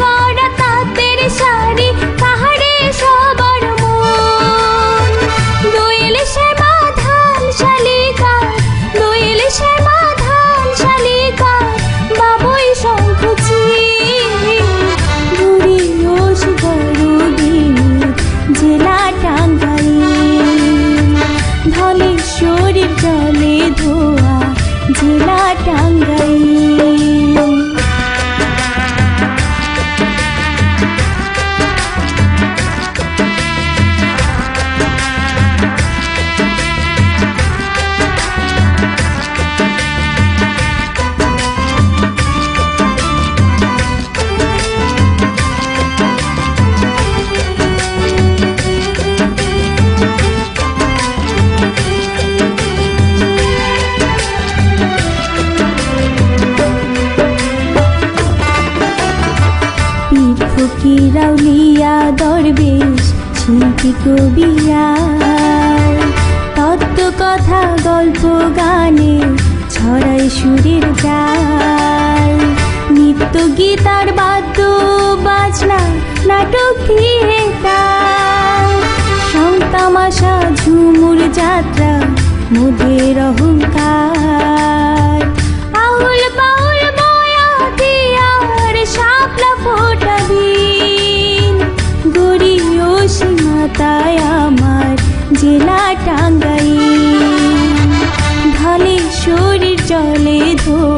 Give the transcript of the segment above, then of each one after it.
காடு ফকির আউলিয়া দরবেশ শিল্পী কবিয়ার তত্ত্ব, কথা, গল্প, গানে ছড়াই সুরের জাল নিত্য গীতার বাদ্য, বাজনা, নাটক থিয়েটার সংতামাশা ঝুমুর যাত্রা, মোদের অহংকার। সীমাতায় আমার জেলা টাঙ্গাই ধলেশ্বরীর জলে ধোয়া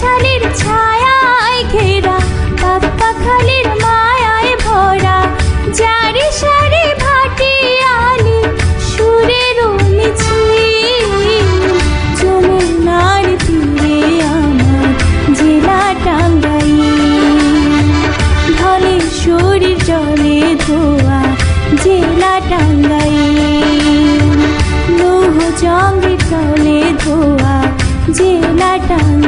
গাছালির ছায়ায় ঘেরা পাখালির মায়ায় ভরা জারি সারি ভাটি আলি সুরের মিছিল যমুনার তীরে আমার জেলা টাঙ্গাইল। ধলেশ্বরীর জলে ধোয়া জেলা টাঙ্গাইল। লৌহ জঙ্গের জলে ধোয়া জেলা টাঙ্গাইল।